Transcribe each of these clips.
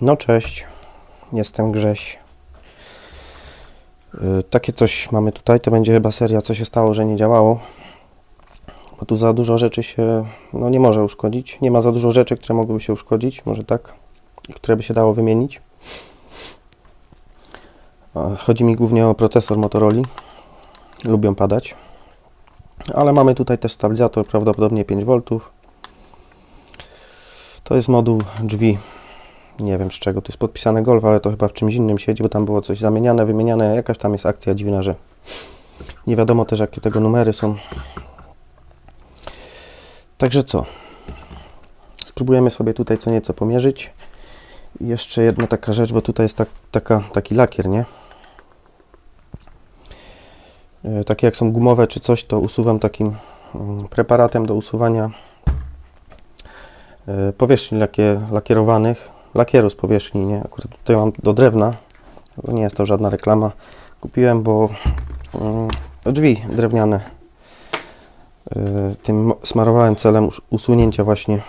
No cześć, jestem Grześ. Y, Takie coś mamy tutaj, to będzie chyba seria, co się stało, że nie działało. Bo tu za dużo rzeczy się, no nie może uszkodzić. Nie ma za dużo rzeczy, które mogłyby się uszkodzić, może tak, które by się dało wymienić. Chodzi mi głównie o procesor Motorola. Lubią padać. Ale mamy tutaj też stabilizator, prawdopodobnie 5V. To jest moduł drzwi nie wiem z czego, tu jest podpisane Golf, ale to chyba w czymś innym siedzi, bo tam było coś zamieniane, wymieniane, jakaś tam jest akcja dziwna, że nie wiadomo też jakie tego numery są. Także co? Spróbujemy sobie tutaj co nieco pomierzyć. I jeszcze jedna taka rzecz, bo tutaj jest tak, taka, taki lakier, nie? E, Takie jak są gumowe czy coś, to usuwam takim mm, preparatem do usuwania e, powierzchni lakie, lakierowanych, lakieru z powierzchni, nie? Akurat tutaj mam do drewna, nie jest to żadna reklama. Kupiłem, bo mm, drzwi drewniane y, tym smarowałem celem us- usunięcia właśnie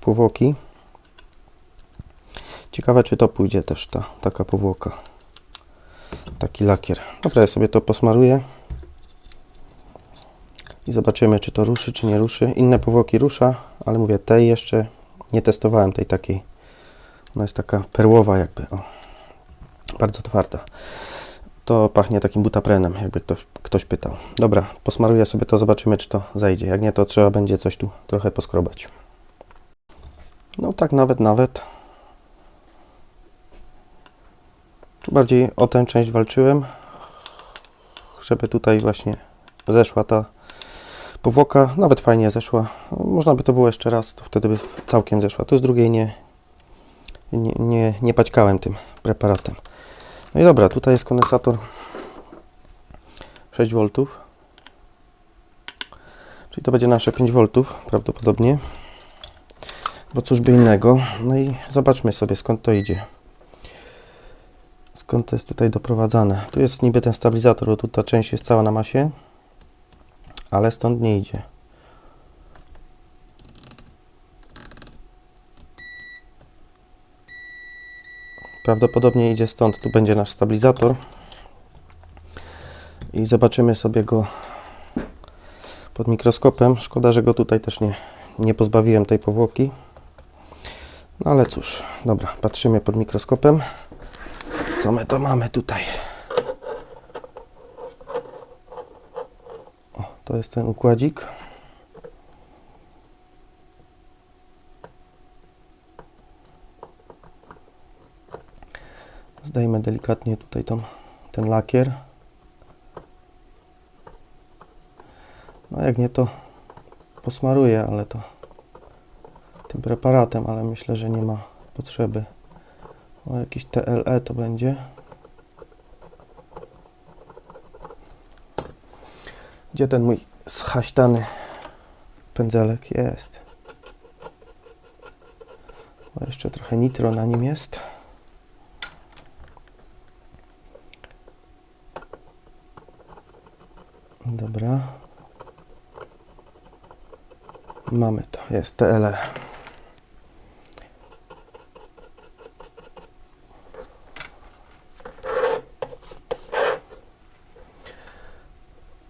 powłoki. Ciekawe, czy to pójdzie też ta taka powłoka. Taki lakier. Dobra, ja sobie to posmaruję. I zobaczymy, czy to ruszy, czy nie ruszy. Inne powłoki rusza, ale mówię, tej jeszcze nie testowałem, tej takiej. Ona jest taka perłowa jakby, o. Bardzo twarda. To pachnie takim butaprenem, jakby ktoś, ktoś pytał. Dobra, posmaruję sobie to, zobaczymy czy to zajdzie. Jak nie, to trzeba będzie coś tu trochę poskrobać. No tak nawet, nawet. Tu bardziej o tę część walczyłem, żeby tutaj właśnie zeszła ta powłoka. Nawet fajnie zeszła. Można by to było jeszcze raz, to wtedy by całkiem zeszła. Tu z drugiej nie, nie, nie, nie paćkałem tym preparatem. No i dobra, tutaj jest kondensator 6V. Czyli to będzie nasze 5V prawdopodobnie. Bo cóż by innego. No i zobaczmy sobie skąd to idzie. Skąd to jest tutaj doprowadzane. Tu jest niby ten stabilizator, bo tu ta część jest cała na masie. Ale stąd nie idzie. Prawdopodobnie idzie stąd. Tu będzie nasz stabilizator. I zobaczymy sobie go pod mikroskopem. Szkoda, że go tutaj też nie, nie pozbawiłem tej powłoki. No ale cóż, dobra, patrzymy pod mikroskopem. Co my to mamy tutaj? O, to jest ten układzik. Zdejmę delikatnie tutaj tą, ten lakier. No jak nie to posmaruję, ale to tym preparatem, ale myślę, że nie ma potrzeby. O jakiś TLE to będzie. Gdzie ten mój schaśtany pędzelek jest? O, jeszcze trochę nitro na nim jest. Dobra. Mamy to, jest TLE.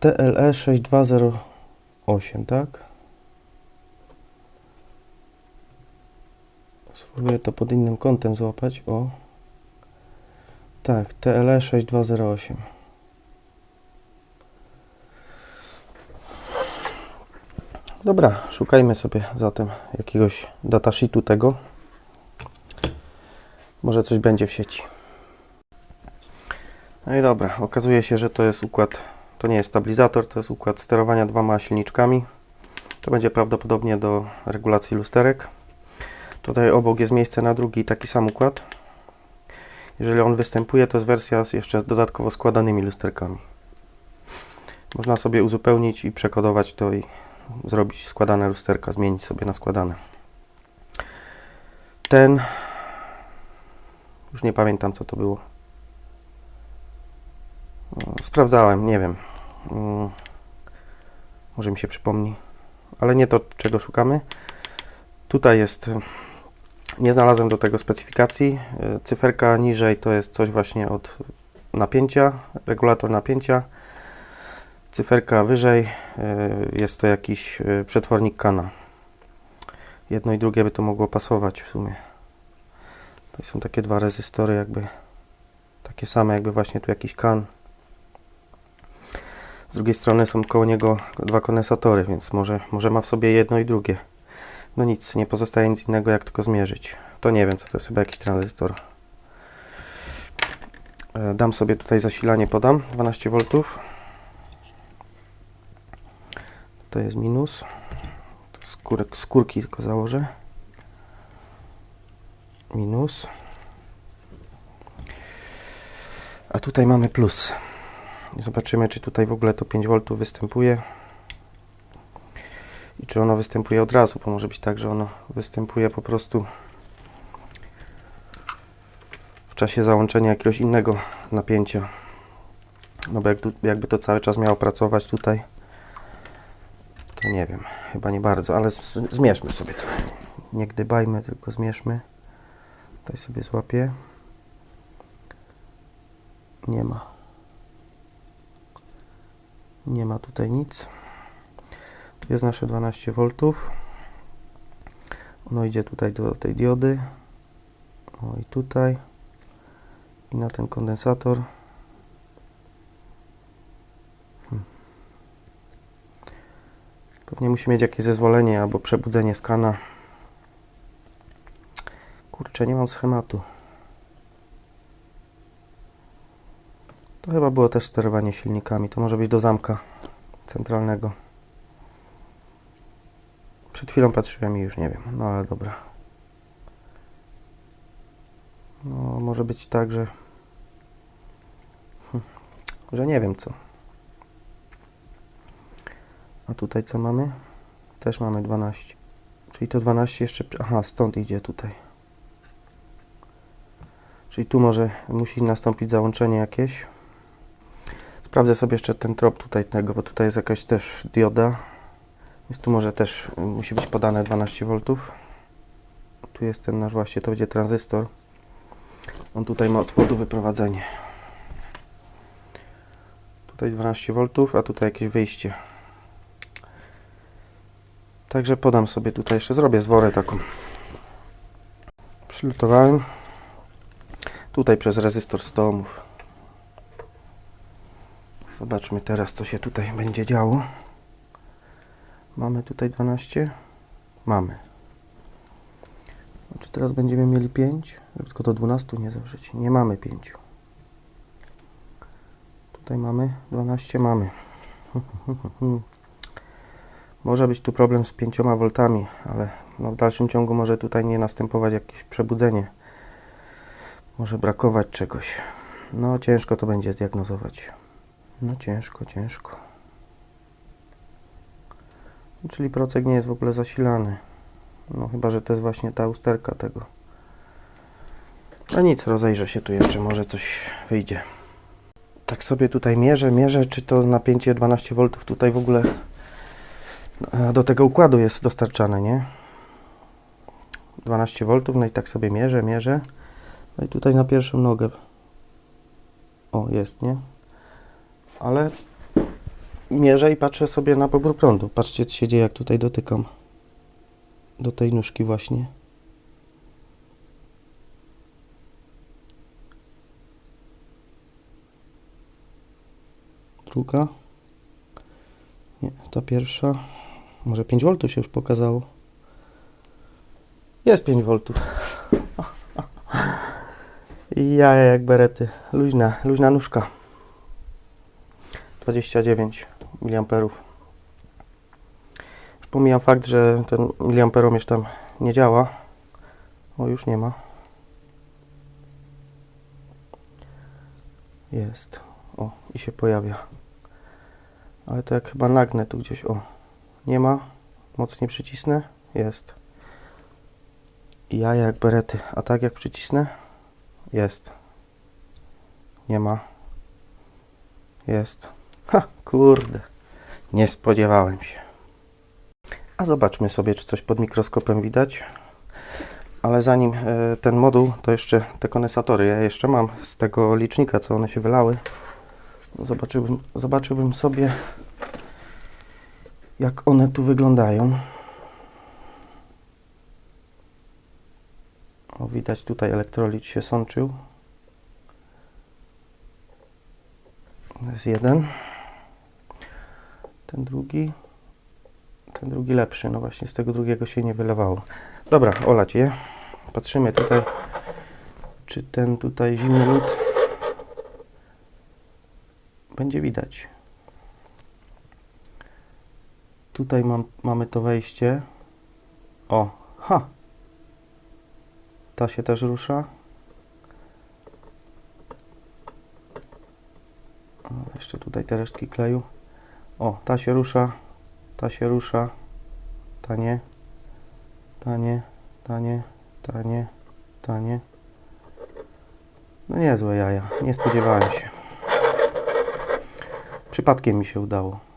TLE 6208, tak? Spróbuję to pod innym kątem złapać. O. Tak, TLE 6208. Dobra, szukajmy sobie zatem jakiegoś datasheetu tego. Może coś będzie w sieci. No i dobra, okazuje się, że to jest układ, to nie jest stabilizator, to jest układ sterowania dwoma silniczkami. To będzie prawdopodobnie do regulacji lusterek. Tutaj obok jest miejsce na drugi taki sam układ. Jeżeli on występuje, to jest wersja z jeszcze dodatkowo składanymi lusterkami. Można sobie uzupełnić i przekodować to i zrobić składane lusterka, zmienić sobie na składane. Ten, już nie pamiętam co to było. No, Sprawdzałem, nie wiem. Mm, Może mi się przypomni, ale nie to, czego szukamy. Tutaj jest Nie znalazłem do tego specyfikacji. Y, Cyferka niżej to jest coś właśnie od napięcia, regulator napięcia. Cyferka wyżej y, jest to jakiś y, przetwornik kana. Jedno i drugie by to mogło pasować w sumie. To są takie dwa rezystory jakby takie same jakby właśnie tu jakiś kan. Z drugiej strony są koło niego dwa kondensatory, więc może, może ma w sobie jedno i drugie. No nic, nie pozostaje nic innego jak tylko zmierzyć. To nie wiem co to jest chyba jakiś tranzystor. E, Dam sobie tutaj zasilanie, podam 12 V. To jest minus. To skórek, skórki tylko założę. Minus. A tutaj mamy plus. Zobaczymy, czy tutaj w ogóle to 5 V występuje. I czy ono występuje od razu, bo może być tak, że ono występuje po prostu w czasie załączenia jakiegoś innego napięcia. No bo jakby to cały czas miało pracować tutaj, to nie wiem, chyba nie bardzo, ale zmierzmy sobie to. Nie gdybajmy, tylko zmierzmy. Tutaj sobie złapię. Nie ma. Nie ma tutaj nic. Tu jest nasze 12 V. Ono idzie tutaj do tej diody. O i tutaj. I na ten kondensator. Pewnie musi mieć jakieś zezwolenie albo przebudzenie skana. Kurczę, nie mam schematu. To chyba było też sterowanie silnikami. To może być do zamka centralnego. Przed chwilą patrzyłem i już nie wiem. No ale dobra. No może być tak, że hm, że nie wiem co. A tutaj co mamy? Też mamy 12. Czyli to 12 jeszcze... Aha, stąd idzie tutaj. Czyli tu może musi nastąpić załączenie jakieś. Sprawdzę sobie jeszcze ten trop tutaj tego, bo tutaj jest jakaś też dioda. Więc tu może też y, musi być podane 12 V. Tu jest ten nasz właśnie, to będzie tranzystor. On tutaj ma od spodu wyprowadzenie. Tutaj 12 V, a tutaj jakieś wyjście. Także podam sobie tutaj jeszcze, zrobię zworę taką. Przylutowałem. Tutaj przez rezystor 100 ohmów. Zobaczmy teraz, co się tutaj będzie działo. Mamy tutaj 12? Mamy. Czy teraz będziemy mieli 5? Żeby tylko do 12 nie zawrzeć. Nie mamy 5. Tutaj mamy 12, mamy. może być tu problem z 5 V, ale no w dalszym ciągu może tutaj nie następować jakieś przebudzenie. Może brakować czegoś. No ciężko to będzie zdiagnozować. No ciężko, ciężko. Czyli procek nie jest w ogóle zasilany. No chyba, że to jest właśnie ta usterka tego. No nic, rozejrzę się tu jeszcze, może coś wyjdzie. Tak sobie tutaj mierzę, mierzę, czy to napięcie 12 V tutaj w ogóle do tego układu jest dostarczane, nie? 12 V, no i tak sobie mierzę, mierzę. No i tutaj na pierwszą nogę. O, jest, nie? Ale mierzę i patrzę sobie na pobór prądu. Patrzcie, co się dzieje, jak tutaj dotykam. Do tej nóżki właśnie. Druga. Nie, ta pierwsza. Może 5 V się już pokazało. Jest 5 V. I jaja jak berety. Luźna, luźna nóżka. 29 mA. Już fakt, że ten miliamperomierz tam nie działa. O, już nie ma. Jest. O, i się pojawia. Ale to jak chyba nagnę tu gdzieś. O, nie ma. Mocniej przycisnę. Jest. Jaja jak berety. A tak jak przycisnę? Jest. Nie ma. Jest. Ha, kurde. Nie spodziewałem się. A zobaczmy sobie, czy coś pod mikroskopem widać. Ale zanim e, ten moduł, to jeszcze te kondensatory. Ja jeszcze mam z tego licznika, co one się wylały. Zobaczyłbym, zobaczyłbym sobie, jak one tu wyglądają. O, widać tutaj elektrolit się sączył. To jest jeden. Ten drugi. Ten drugi lepszy. No właśnie z tego drugiego się nie wylewało. Dobra, olać je. Patrzymy tutaj, czy ten tutaj zimny lód będzie widać. Tutaj mam, mamy to wejście. O, ha! Ta się też rusza. Jeszcze tutaj te resztki kleju. O, ta się rusza, ta się rusza, ta nie, ta nie, ta nie, ta nie, ta nie. No niezłe jaja, nie spodziewałem się. Przypadkiem mi się udało.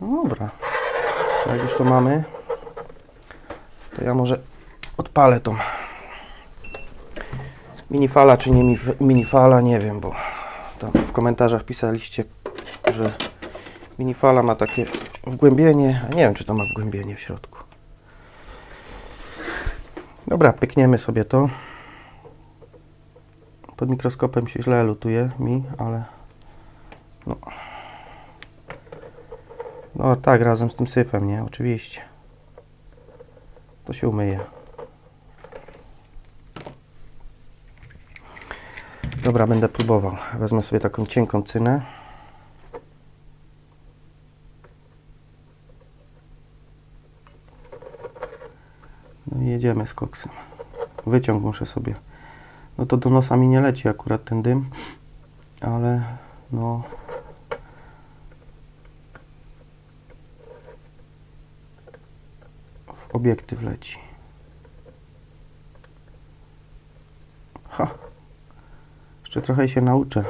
No dobra, jak już to mamy, to ja może odpalę tą minifala czy nie mi- minifala, nie wiem, bo tam w komentarzach pisaliście, że minifala ma takie wgłębienie, a nie wiem, czy to ma wgłębienie w środku. Dobra, pykniemy sobie to. Pod mikroskopem się źle lutuje mi, ale no. No tak, razem z tym syfem, nie? Oczywiście. To się umyje. Dobra, będę próbował. Wezmę sobie taką cienką cynę. No i jedziemy z koksem. Wyciąg muszę sobie. No to do nosa mi nie leci akurat ten dym, ale no. Obiektyw leci. Ha. Jeszcze trochę się nauczę.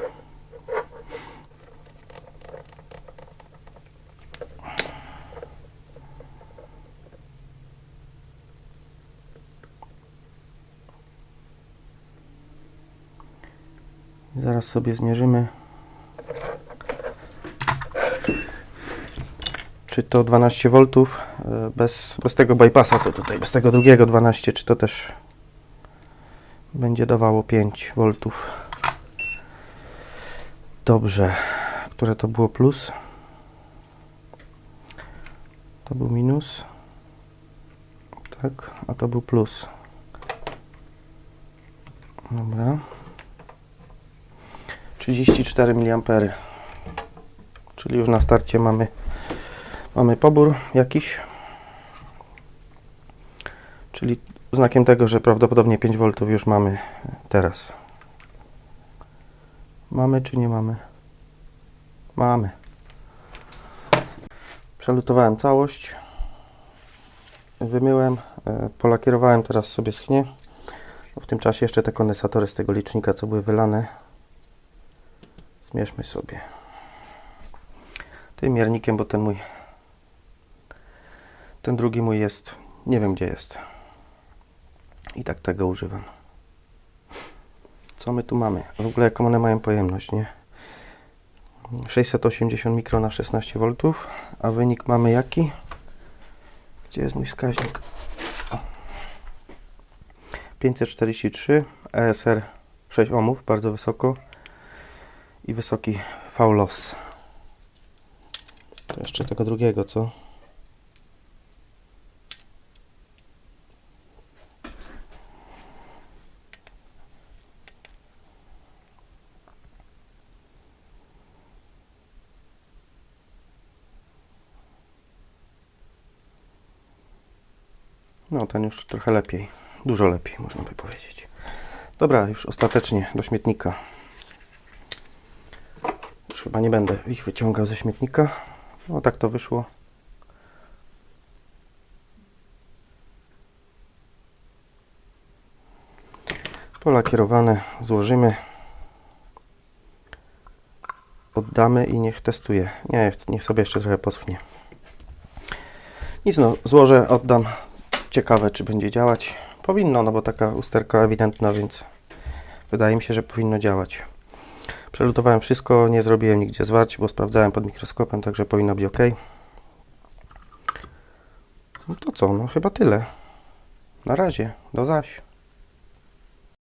Zaraz sobie zmierzymy. Czy to 12 V e, bez, bez tego bypassa, co tutaj, bez tego drugiego 12, czy to też będzie dawało 5 V. Dobrze. Które to było plus? To był minus. Tak, a to był plus. Dobra. 34 mA. Czyli już na starcie mamy mamy pobór jakiś. Czyli znakiem tego, że prawdopodobnie 5 V już mamy teraz. Mamy czy nie mamy? Mamy. Przelutowałem całość. Wymyłem, e, polakierowałem, teraz sobie schnie. W tym czasie jeszcze te kondensatory z tego licznika, co były wylane, zmierzmy sobie. Tym miernikiem, bo ten mój, ten drugi mój jest, nie wiem gdzie jest. I tak tego używam. Co my tu mamy? W ogóle jaką one mają pojemność, nie? 680 mikro na 16 V, a wynik mamy jaki? Gdzie jest mój wskaźnik? O. 543, ESR 6 ohmów, bardzo wysoko i wysoki V-loss. To jeszcze tego drugiego, co? No, ten już trochę lepiej. Dużo lepiej, można by powiedzieć. Dobra, już ostatecznie do śmietnika. Już chyba nie będę ich wyciągał ze śmietnika. No, tak to wyszło. Pola kierowane złożymy. Oddamy i niech testuje. Nie, niech sobie jeszcze trochę posunie. Nic no, złożę, oddam, Ciekawe, czy będzie działać. Powinno, no bo taka usterka ewidentna, więc wydaje mi się, że powinno działać. Przelutowałem wszystko, nie zrobiłem nigdzie zwarć, bo sprawdzałem pod mikroskopem, także powinno być ok. No to co, no chyba tyle. Na razie, do zaś.